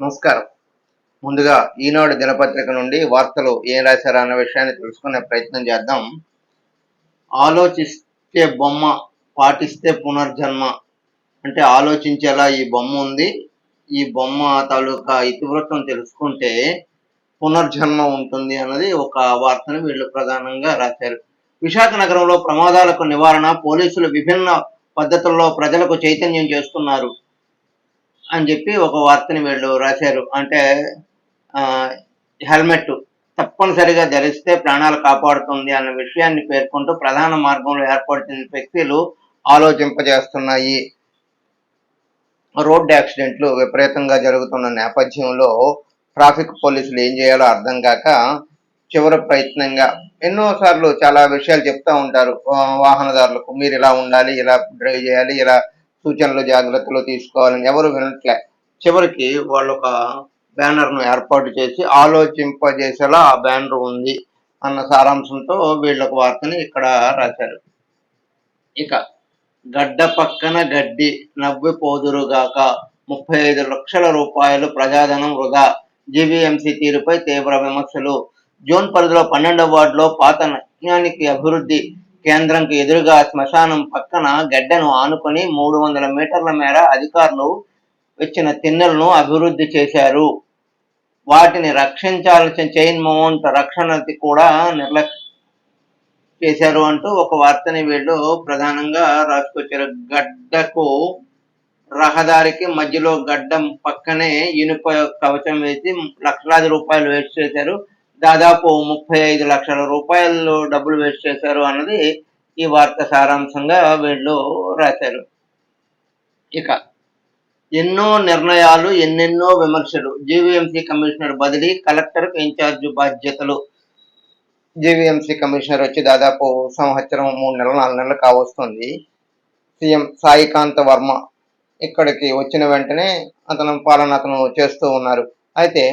నమస్కారం. ముందుగా ఈనాడు దినపత్రిక నుండి వార్తలు ఏం రాశారు అన్న విషయాన్ని తెలుసుకునే ప్రయత్నం చేద్దాం. ఆలోచిస్తే బొమ్మ పాటిస్తే పునర్జన్మ అంటే ఆలోచించేలా ఈ బొమ్మ ఉంది. ఈ బొమ్మ తాలూకా ఇతివృత్తం తెలుసుకుంటే పునర్జన్మ ఉంటుంది అన్నది ఒక వార్తను వీళ్ళు ప్రధానంగా రాశారు. విశాఖ నగరంలో ప్రమాదాలకు నివారణ పోలీసులు విభిన్న పద్ధతుల్లో ప్రజలకు చైతన్యం చేస్తున్నారు. అని చెప్పి ఒక వార్తని వీళ్ళు రాశారు. అంటే హెల్మెట్ తప్పనిసరిగా ధరిస్తే ప్రాణాలు కాపాడుతుంది అన్న విషయాన్ని పేర్కొంటూ ప్రధాన మార్గంలో ఏర్పడుతున్న వ్యక్తులు ఆలోచింపజేస్తున్నాయి. రోడ్డు యాక్సిడెంట్లు విపరీతంగా జరుగుతున్న నేపథ్యంలో ట్రాఫిక్ పోలీసులు ఏం చేయాలో అర్థం కాక చివరి ప్రయత్నంగా ఎన్నోసార్లు చాలా విషయాలు చెప్తూ ఉంటారు. వాహనదారులకు మీరు ఇలా ఉండాలి ఇలా డ్రైవ్ చేయాలి ఇలా సూచనలు జాగ్రత్తలు తీసుకోవాలని ఎవరు వినట్లే. చివరికి వాళ్ళు ఒక బ్యానర్ను ఏర్పాటు చేసి ఆలోచింపజేసేలా ఆ బ్యానర్ ఉంది అన్న సారాంశంతో వీళ్ళకు వార్తని ఇక్కడ రాశారు. ఇక గడ్డ పక్కన గడ్డి నవ్విపోదురుగాక ముప్పై ఐదు లక్షల రూపాయలు ప్రజాధనం వృధా. జీవీఎంసీ తీరుపై తీవ్ర విమర్శలు. జూన్ పరిధిలో పన్నెండవ వార్డులో పాత నైన్యానికి అభివృద్ధి. కేంద్రంకి ఎదురుగా శ్మశానం పక్కన గడ్డను ఆనుకొని మూడు వందల మీటర్ల మేర అధికారులు వచ్చిన తిన్నెలను అభివృద్ధి చేశారు. వాటిని రక్షించాల్సిన చైన్ మౌంట్ రక్షణకి కూడా నిర్లక్ష్యం చేశారు అంటూ ఒక వార్తని వీళ్ళు ప్రధానంగా రాసుకొచ్చారు. గడ్డకు రహదారికి మధ్యలో గడ్డం పక్కనే ఇనుప కవచం వేసి లక్షలాది రూపాయలు వేస్ట్ చేశారు. దాదాపు ముప్పై ఐదు లక్షల రూపాయలు డబ్బులు వేస్ట్ చేశారు అన్నది ఈ వార్త సారాంశంగా వీళ్ళు రాశారు. ఇక ఎన్నో నిర్ణయాలు ఎన్నెన్నో విమర్శలు. జీవీఎంసీ కమిషనర్ బదిలీ కలెక్టర్కు ఇన్ఛార్జ్ బాధ్యతలు. జీవీఎంసీ కమిషనర్ వచ్చి దాదాపు సంవత్సరం మూడు నెలలు నాలుగు నెలలు కావస్తుంది. సీఎం సాయికాంత్ వర్మ ఇక్కడికి వచ్చిన వెంటనే అతను పాలన అతను చేస్తూ ఉన్నారు. అయితే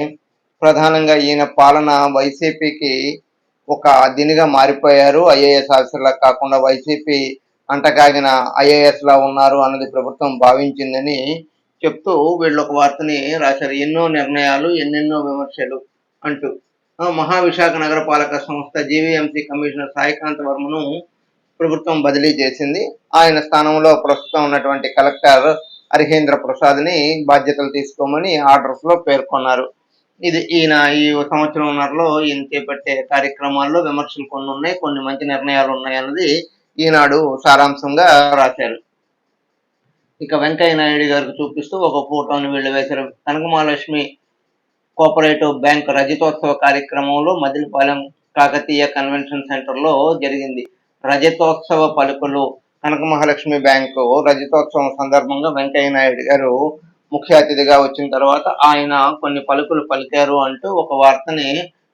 ప్రధానంగా ఈయన పాలన వైసీపీకి ఒక దినిగా మారిపోయారు. ఐఏఎస్ ఆఫీసర్లా కాకుండా వైసీపీ అంటకాగిన ఐఏఎస్ లా ఉన్నారు అన్నది ప్రభుత్వం భావించిందని చెప్తూ వీళ్ళు ఒక వార్తని రాశారు. ఎన్నో నిర్ణయాలు ఎన్నెన్నో విమర్శలు అంటూ. మహావిశాఖ నగరపాలక సంస్థ జీవీఎంసీ కమిషనర్ సాయికాంత్ వర్మను ప్రభుత్వం బదిలీ చేసింది. ఆయన స్థానంలో ప్రస్తుతం ఉన్నటువంటి కలెక్టర్ హరిహేంద్ర ప్రసాద్ని బాధ్యతలు తీసుకోమని ఆర్డర్స్లో పేర్కొన్నారు. ఇది ఈయన ఈ సంవత్సరంన్నరలో ఈయన చేపట్టే కార్యక్రమాల్లో విమర్శలు కొన్ని ఉన్నాయి కొన్ని మంచి నిర్ణయాలు ఉన్నాయి అన్నది ఈనాడు సారాంశంగా రాశారు. ఇక వెంకయ్య నాయుడు గారికి చూపిస్తూ ఒక ఫోటోని వీళ్ళు వేశారు. కనకమహాలక్ష్మి కోఆపరేటివ్ బ్యాంక్ రజతోత్సవ కార్యక్రమంలో మదిలిపాలెం కాకతీయ కన్వెన్షన్ సెంటర్లో జరిగింది. రజతోత్సవ పలుకులు కనక మహాలక్ష్మి బ్యాంకు రజతోత్సవం సందర్భంగా వెంకయ్య నాయుడు గారు ముఖ్య అతిథిగా వచ్చిన తర్వాత ఆయన కొన్ని పలుకులు పలికారు అంటూ ఒక వార్తని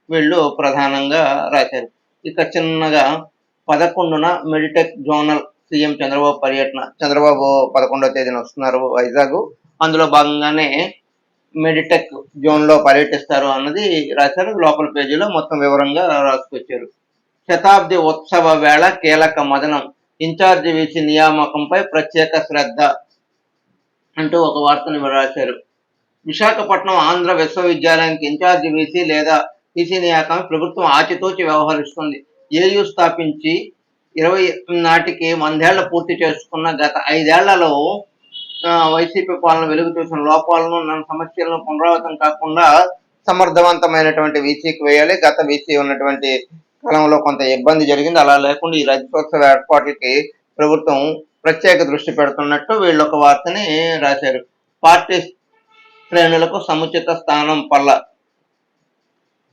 వీళ్ళు ప్రధానంగా రాశారు. ఇక చిన్నగా పదకొండున మెడిటెక్ జోనల్ సీఎం చంద్రబాబు పర్యటన చంద్రబాబు పదకొండవ తేదీన వస్తున్నారు వైజాగ్. అందులో భాగంగానే మెడిటెక్ జోన్లో పర్యటిస్తారు అన్నది రాశారు. లోపల పేజీలో మొత్తం వివరంగా రాసుకొచ్చారు. శతాబ్ది ఉత్సవ వేళ కీలక మదనం. ఇన్ఛార్జి వీసీ నియామకంపై ప్రత్యేక శ్రద్ధ అంటూ ఒక వార్తను రాశారు. విశాఖపట్నం ఆంధ్ర విశ్వవిద్యాలయానికి ఇన్ఛార్జి వీసీ లేదా వీసీ నియామకం ప్రభుత్వం ఆచితూచి వ్యవహరిస్తుంది. ఏయు స్థాపించి ఇరవై నాటికి వందేళ్ళ పూర్తి చేసుకున్న గత ఐదేళ్ళలో వైసీపీ పాలన వెలుగు చూసిన లోపాలను నన్ను సమస్యలను పునరావృతం కాకుండా సమర్థవంతమైనటువంటి వీసీకి వేయాలి. గత వీసీ ఉన్నటువంటి కాలంలో కొంత ఇబ్బంది జరిగింది. అలా లేకుండా ఈ రాజ్యోత్సవ ఏర్పాట్లకి ప్రభుత్వం ప్రత్యేక దృష్టి పెడుతున్నట్టు వీళ్ళు ఒక వార్తని రాశారు. పార్టీ శ్రేణులకు సముచిత స్థానం పల్ల.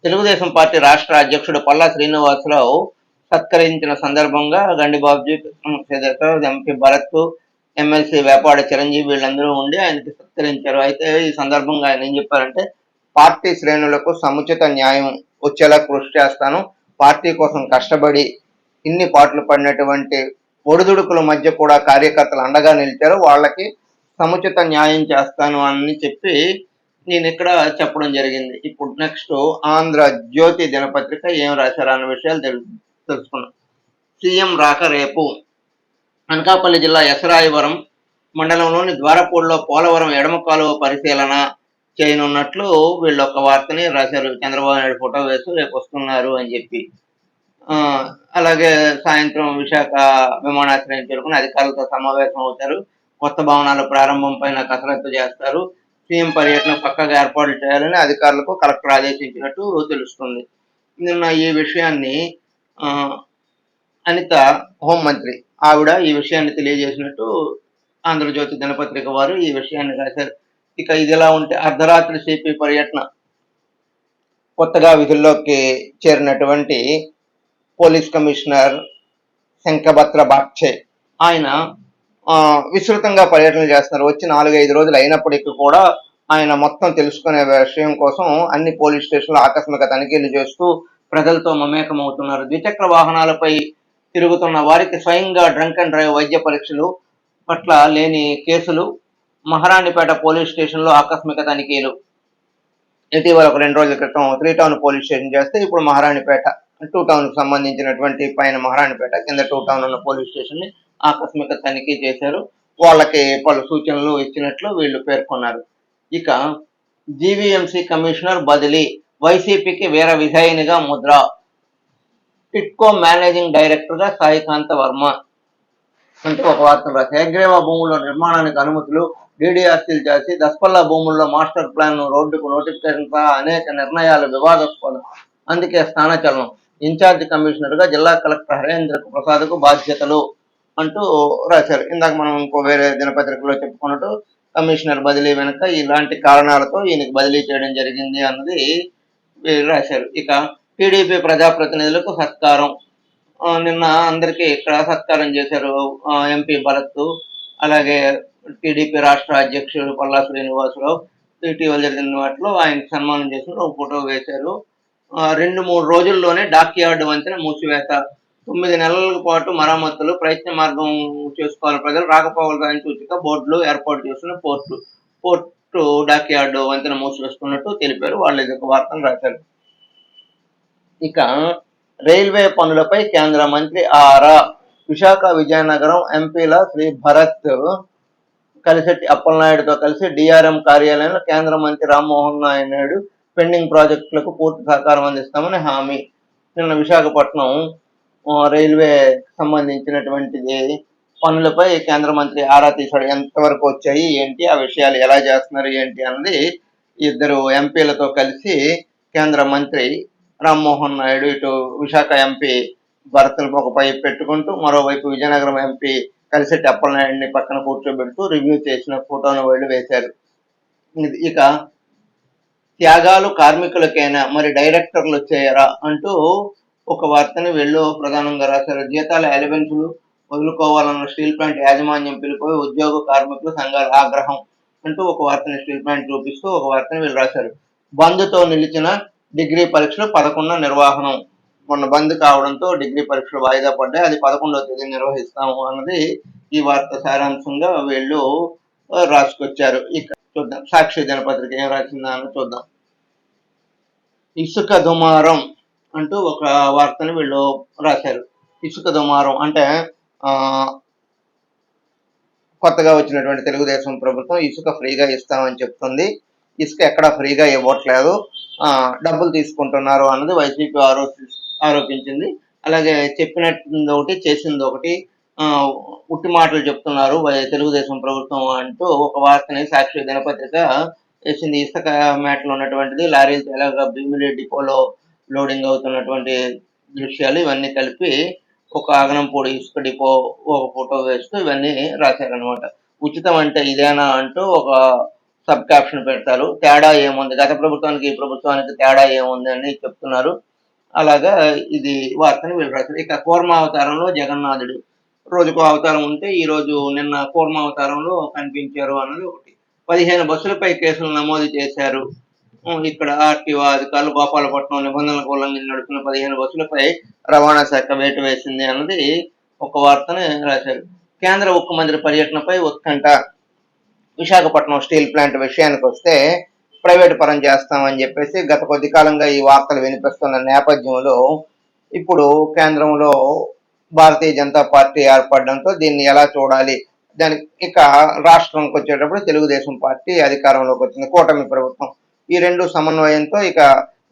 తెలుగుదేశం పార్టీ రాష్ట్ర అధ్యక్షుడు పల్లా శ్రీనివాసరావు సత్కరించిన సందర్భంగా గండిబాబుజీ కృష్ణశేఖర్ ఎంపీ భరత్ ఎమ్మెల్సీ వేపాడ చిరంజీవి వీళ్ళందరూ ఉండి ఆయనకి సత్కరించారు. అయితే ఈ సందర్భంగా ఆయన ఏం చెప్పారంటే పార్టీ శ్రేణులకు సముచిత న్యాయం వచ్చేలా కృషి చేస్తాను. పార్టీ కోసం కష్టపడి ఇన్ని పాటలు పడినటువంటి ఒడిదుడుకుల మధ్య కూడా కార్యకర్తలు అండగా నిలిచారు. వాళ్ళకి సముచిత న్యాయం చేస్తాను అని చెప్పి నేను ఇక్కడ చెప్పడం జరిగింది. ఇప్పుడు నెక్స్ట్ ఆంధ్ర జ్యోతి దినపత్రిక ఏం రాశారు అన్న విషయాలు తెలు తెలుసుకున్నాం సీఎం రాక రేపు అనకాపల్లి జిల్లా ఎసరాయవరం మండలంలోని ద్వారపూడిలో పోలవరం ఎడమ కాలువ పరిశీలన చేయనున్నట్లు వీళ్ళు ఒక వార్తని రాశారు. చంద్రబాబు నాయుడు ఫోటో వేసి రేపు వస్తున్నారు అని చెప్పి. అలాగే సాయంత్రం విశాఖ విమానాశ్రయం చేరుకుని అధికారులతో సమావేశం అవుతారు. కొత్త భవనాల ప్రారంభం పైన కసరత్తు చేస్తారు. సీఎం పర్యటన పక్కగా ఏర్పాట్లు చేయాలని అధికారులకు కలెక్టర్ ఆదేశించినట్టు తెలుస్తుంది. నిన్న ఈ విషయాన్ని అనిత హోంమంత్రి ఆవిడ ఈ విషయాన్ని తెలియజేసినట్టు ఆంధ్రజ్యోతి దినపత్రిక వారు ఈ విషయాన్ని రాశారు. ఇక ఇదిలా ఉంటే అర్ధరాత్రి సిపి పర్యటన కొత్తగా విధుల్లోకి చేరినటువంటి పోలీస్ కమిషనర్ శంఖభద్ర బాక్చే ఆయన విస్తృతంగా పర్యటన చేస్తున్నారు. వచ్చి నాలుగైదు రోజులు అయినప్పటికీ కూడా ఆయన మొత్తం తెలుసుకునే విషయం కోసం అన్ని పోలీస్ స్టేషన్లు ఆకస్మిక తనిఖీలు చేస్తూ ప్రజలతో మమేకం అవుతున్నారు ద్విచక్ర వాహనాలపై తిరుగుతున్న వారికి స్వయంగా డ్రంక్ అండ్ డ్రైవ్ వైద్య పరీక్షలు పట్ల లేని కేసులు మహారాణిపేట పోలీస్ స్టేషన్లో ఆకస్మిక తనిఖీలు. ఇటీవల ఒక రెండు రోజుల క్రితం త్రీ టౌన్ పోలీస్ స్టేషన్ చేస్తే ఇప్పుడు మహారాణిపేట టూ టౌన్కి సంబంధించినటువంటి పైన మహారాణిపేట కింద టూ టౌన్ ఉన్న పోలీస్ స్టేషన్ని ఆకస్మిక తనిఖీ చేశారు. వాళ్ళకి పలు సూచనలు ఇచ్చినట్లు వీళ్ళు పేర్కొన్నారు. ఇక జీవీఎంసీ కమిషనర్ బదిలీ వైసీపీకి వీర విధేయునిగా ముద్ర. టిట్కో మేనేజింగ్ డైరెక్టర్గా సాయికాంత వర్మ. అంటే ఒక వార్త రాశారు హెగ్రేవా భూముల్లో నిర్మాణానికి అనుమతులు డీడీఆర్సీలు చేసి దస్పల్లా భూముల్లో మాస్టర్ ప్లాన్ రోడ్డుకు నోటిఫికేషన్ సహా అనేక నిర్ణయాలు వివాదాస్పదం. అందుకే స్థానచలనం. ఇన్ఛార్జ్ కమిషనర్గా జిల్లా కలెక్టర్ హరేంద్ర ప్రసాద్కు బాధ్యతలు అంటూ రాశారు. ఇందాక మనం ఇంకో వేరే దినపత్రికలో చెప్పుకున్నట్టు కమిషనర్ బదిలీ వెనుక ఇలాంటి కారణాలతో ఈయనకి బదిలీ చేయడం జరిగింది అన్నది రాశారు. ఇక టీడీపీ ప్రజాప్రతినిధులకు సత్కారం. నిన్న అందరికీ ఇక్కడ సత్కారం చేశారు ఎంపీ భరత్ అలాగే టీడీపీ రాష్ట్ర అధ్యక్షుడు పల్లా శ్రీనివాసరావు. ఇటీవల జరిగిన వాటిలో ఆయన సన్మానం చేసిన ఒక ఫోటో వేశారు. రెండు మూడు రోజుల్లోనే డాక్ యార్డ్ వంతెన మూసివేత. తొమ్మిది నెలల పాటు మరమ్మతులు ప్రయత్న మార్గం చేసుకోవాలి ప్రజలు రాకపోకలు సూచిక బోర్డులు ఏర్పాటు చేస్తున్న పోర్టు. పోర్టు డాక్ యార్డ్ వంతెన మూసివేస్తున్నట్టు తెలిపారు. వాళ్ళు ఇది ఒక వార్తను రాశారు. ఇక రైల్వే పనులపై కేంద్ర మంత్రి ఆరా విశాఖ విజయనగరం ఎంపీల శ్రీ భరత్ కలిసెట్టి అప్పలనాయుడుతో కలిసి డిఆర్ఎం కార్యాలయంలో కేంద్ర మంత్రి రామ్మోహన్ నాయుడు పెండింగ్ ప్రాజెక్టులకు పూర్తి సహకారం అందిస్తామని హామీ. నిన్న విశాఖపట్నం రైల్వే సంబంధించినటువంటిది పనులపై కేంద్ర మంత్రి ఆరా తీశాడు. ఎంతవరకు వచ్చాయి ఏంటి ఆ విషయాలు ఎలా చేస్తున్నారు ఏంటి అన్నది ఇద్దరు ఎంపీలతో కలిసి కేంద్ర మంత్రి రామ్మోహన్ నాయుడు ఇటు విశాఖ ఎంపీ భరత్ను ఒక పై పెట్టుకుంటూ మరోవైపు విజయనగరం ఎంపీ కలిసెట్టి అప్పలనాయుడిని పక్కన కూర్చోబెడుతూ రివ్యూ చేసిన ఫోటోను వాళ్ళు వేశారు. ఇక త్యాగాలు కార్మికులకైనా మరి డైరెక్టర్లు వచ్చేయరా అంటూ ఒక వార్తని వీళ్ళు ప్రధానంగా రాశారు. జీతాల ఎలివెన్సులు వదులుకోవాలన్న స్టీల్ ప్లాంట్ యాజమాన్యం పిలిపోయి ఉద్యోగ కార్మికులు సంఘాల ఆగ్రహం అంటూ ఒక వార్తని స్టీల్ ప్లాంట్ చూపిస్తూ ఒక వార్తని వీళ్ళు రాశారు. బంద్తో నిలిచిన డిగ్రీ పరీక్షలు పదకొండు నిర్వహణం. మొన్న బంద్ కావడంతో డిగ్రీ పరీక్షలు వాయిదా పడ్డాయి. అది పదకొండవ తేదీ నిర్వహిస్తాము అన్నది ఈ వార్త సారాంశంగా వీళ్ళు రాసుకొచ్చారు. ఇక చూద్దాం. సాక్షి దినపత్రిక ఏం రాసిందా అని చూద్దాం. ఇసుక దుమారం అంటూ ఒక వార్తను వీళ్ళు రాశారు. ఇసుక దుమారం అంటే కొత్తగా వచ్చినటువంటి తెలుగుదేశం ప్రభుత్వం ఇసుక ఫ్రీగా ఇస్తామని చెప్తుంది. ఇసుక ఎక్కడ ఫ్రీగా ఇవ్వట్లేదు. డబ్బులు తీసుకుంటున్నారు అన్నది వైసీపీ ఆరోపి ఆరోపించింది. అలాగే చెప్పినట్టు ఒకటి చేసింది ఒకటి. ఉట్టి మాటలు చెప్తున్నారు. వై- తెలుగుదేశం ప్రభుత్వం అంటూ ఒక వార్తని సాక్షి దినపత్రిక వేసింది. ఇసుక మేటలో ఉన్నటువంటిది లారీలు ఎలాగ భీమిలి డిపోలో లోడింగ్ అవుతున్నటువంటి దృశ్యాలు ఇవన్నీ కలిపి ఒక ఆగనంపూడి ఇసుక డిపో ఒక ఫోటో వేస్తూ ఇవన్నీ రాశారనమాట ఉచితం అంటే ఇదేనా అంటూ ఒక సబ్ క్యాప్షన్ పెడతారు. తేడా ఏముంది? గత ప్రభుత్వానికి ఈ ప్రభుత్వానికి తేడా ఏముంది అని చెప్తున్నారు. అలాగా ఇది వార్తని వీళ్ళు రాశారు. ఇక కూర్మ అవతారంలో జగన్నాథుడు రోజుకో అవతారం ఉంటే ఈ రోజు నిన్న కూర్మ అవతారంలో కనిపించారు అన్నది ఒకటి. పదిహేను బస్సులపై కేసులు నమోదు చేశారు. ఇక్కడ ఆర్టీఓ అధికారులు గోపాలపట్నం నిబంధనలకు ఉల్లంఘన నడుపుతున్న పదిహేను బస్సులపై రవాణా శాఖ వేటు వేసింది అన్నది ఒక వార్తని రాశారు. కేంద్ర ఉక్కు మంత్రి పర్యటనపై ఉత్కంఠ. విశాఖపట్నం స్టీల్ ప్లాంట్ విషయానికి వస్తే ప్రైవేట్ పరం చేస్తామని చెప్పేసి గత కొద్ది కాలంగా ఈ వార్తలు వినిపిస్తున్న నేపథ్యంలో ఇప్పుడు కేంద్రంలో భారతీయ జనతా పార్టీ ఏర్పడడంతో దీన్ని ఎలా చూడాలి? దానికి ఇక రాష్ట్రంకి వచ్చేటప్పుడు తెలుగుదేశం పార్టీ అధికారంలోకి వచ్చింది. కూటమి ప్రభుత్వం. ఈ రెండు సమన్వయంతో ఇక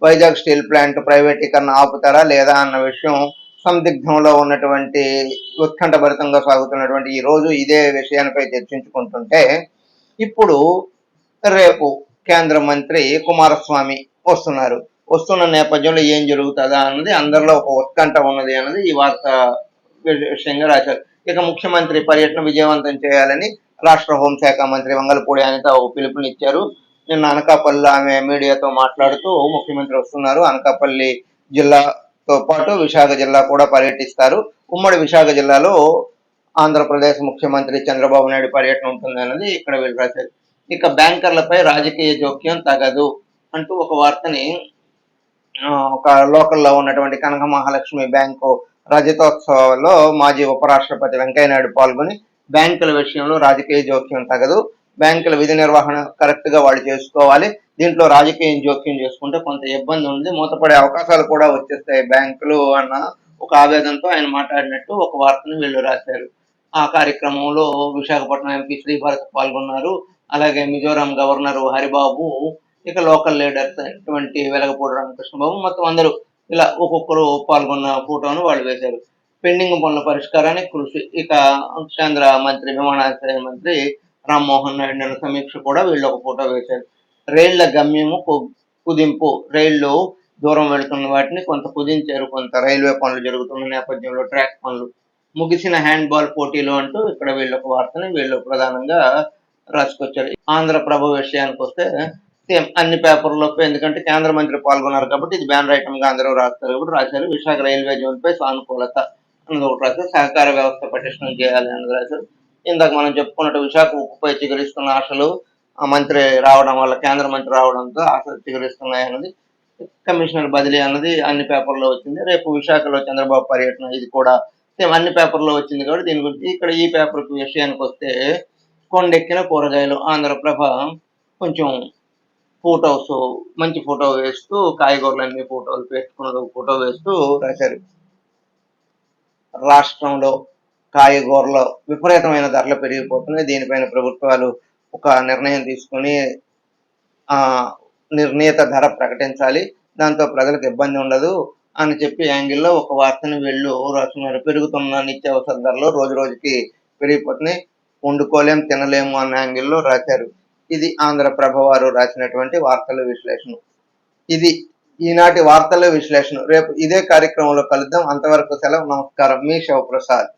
వైజాగ్ స్టీల్ ప్లాంట్ ప్రైవేటీకరణ ఆపుతారా లేదా అన్న విషయం సందిగ్ధంలో ఉన్నటువంటి ఉత్కంఠభరితంగా సాగుతున్నటువంటి ఈ రోజు ఇదే విషయానిపై చర్చించుకుంటుంటే ఇప్పుడు రేపు కేంద్ర మంత్రి కుమారస్వామి వస్తున్నారు. వస్తున్న నేపథ్యంలో ఏం జరుగుతుందా అన్నది అందరిలో ఒక ఉత్కంఠ ఉన్నది అన్నది ఈ వార్త విషయంగా రాశారు. ఇక ముఖ్యమంత్రి పర్యటన విజయవంతం చేయాలని రాష్ట్ర హోంశాఖ మంత్రి వంగలపూడి అనిత ఒక పిలుపునిచ్చారు. నిన్న అనకాపల్లి ఆమె మీడియాతో మాట్లాడుతూ ముఖ్యమంత్రి వస్తున్నారు. అనకాపల్లి జిల్లాతో పాటు విశాఖ జిల్లా కూడా పర్యటిస్తారు. ఉమ్మడి విశాఖ జిల్లాలో ఆంధ్రప్రదేశ్ ముఖ్యమంత్రి చంద్రబాబు నాయుడు పర్యటన ఉంటుంది అన్నది ఇక్కడ వీళ్ళు రాశారు. ఇక బ్యాంకర్లపై రాజకీయ జోక్యం తగదు అంటూ ఒక వార్తని ఒక లోకల్లో ఉన్నటువంటి కనక మహాలక్ష్మి బ్యాంకు రజతోత్సవాల్లో మాజీ ఉపరాష్ట్రపతి వెంకయ్యనాయుడు పాల్గొని బ్యాంకుల విషయంలో రాజకీయ జోక్యం తగదు. బ్యాంకుల విధి నిర్వహణ కరెక్ట్గా వాళ్ళు చేసుకోవాలి. దీంట్లో రాజకీయం జోక్యం చేసుకుంటే కొంత ఇబ్బంది ఉంది. మూతపడే అవకాశాలు కూడా వచ్చేస్తాయి బ్యాంకులు అన్న ఒక ఆవేదనతో ఆయన మాట్లాడినట్టు ఒక వార్తను వీళ్ళు రాశారు. ఆ కార్యక్రమంలో విశాఖపట్నం ఎంపీ శ్రీభారత్ పాల్గొన్నారు. అలాగే మిజోరాం గవర్నర్ హరిబాబు ఇక లోకల్ లీడర్స్ ఇటువంటి వెలగపూడి రామకృష్ణబాబు మొత్తం అందరూ ఇలా ఒక్కొక్కరు పాల్గొన్న ఫోటోను వాళ్ళు వేశారు. పెండింగ్ పనుల పరిష్కారానికి కృషి. ఇక కేంద్ర మంత్రి విమానాశ్రయ మంత్రి రామ్మోహన్ నాయుడు సమీక్ష కూడా వీళ్ళు ఒక ఫోటో వేశారు. రైళ్ళ గమ్యము కు- కుదింపు. రైళ్ళు దూరం వెళుతున్న వాటిని కొంత కుదించారు. కొంత రైల్వే పనులు జరుగుతున్న నేపథ్యంలో ట్రాక్ పనులు. ముగిసిన హ్యాండ్ బాల్ పోటీలు అంటూ ఇక్కడ వీళ్ళొక వార్తని వీళ్ళు ప్రధానంగా రాసుకొచ్చారు. ఆంధ్రప్రభ విషయానికి వస్తే సేమ్ అన్ని పేపర్లో ఎందుకంటే కేంద్ర మంత్రి పాల్గొన్నారు కాబట్టి ఇది బ్యాన్ ఐటమ్గా అందరూ రాస్తారు. కాబట్టి రాశారు. విశాఖ రైల్వే జోన్పై సానుకూలత అన్నది ఒకటి రాశారు. సహకార వ్యవస్థ పటిష్టం చేయాలి అన్నది రాశారు. ఇందాక మనం చెప్పుకున్నట్టు విశాఖ ఉక్కుపై చిగురిస్తున్న ఆశలు ఆ మంత్రి రావడం వల్ల కేంద్ర మంత్రి రావడంతో ఆశలు చిగురిస్తున్నాయి అన్నది కమిషనర్ బదిలీ అన్నది అన్ని పేపర్లో వచ్చింది. రేపు విశాఖలో చంద్రబాబు పర్యటన ఇది కూడా సేమ్ అన్ని పేపర్లో వచ్చింది కాబట్టి దీని గురించి ఇక్కడ ఈ పేపర్ విషయానికి వస్తే కొండెక్కిన కూరగాయలు ఆంధ్రప్రభ కొంచెం ఫోటోస్ మంచి ఫోటో వేస్తూ కాయగూరలన్నీ ఫోటోలు పెట్టుకున్నది ఒక ఫోటో వేస్తూ రాశారు రాష్ట్రంలో కాయగూరల విపరీతమైన ధరలు పెరిగిపోతున్నాయి. దీనిపైన ప్రభుత్వాలు ఒక నిర్ణయం తీసుకొని ఆ నిర్ణీత ధర ప్రకటించాలి. దాంతో ప్రజలకు ఇబ్బంది ఉండదు అని చెప్పి యాంగిల్లో ఒక వార్తను వెళ్ళు రాస్తున్నారు. పెరుగుతున్న నిత్యావసర ధరలు రోజు రోజుకి పెరిగిపోతున్నాయి. వండుకోలేం తినలేము అన్న యాంగిల్లో రాశారు. ఇది ఆంధ్రప్రభ వారు రాసినటువంటి వార్తల విశ్లేషణ. ఇది ఈనాటి వార్తల విశ్లేషణ. రేపు ఇదే కార్యక్రమంలో కలుద్దాం. అంతవరకు సెలవు. నమస్కారం. మీ శివప్రసాద్.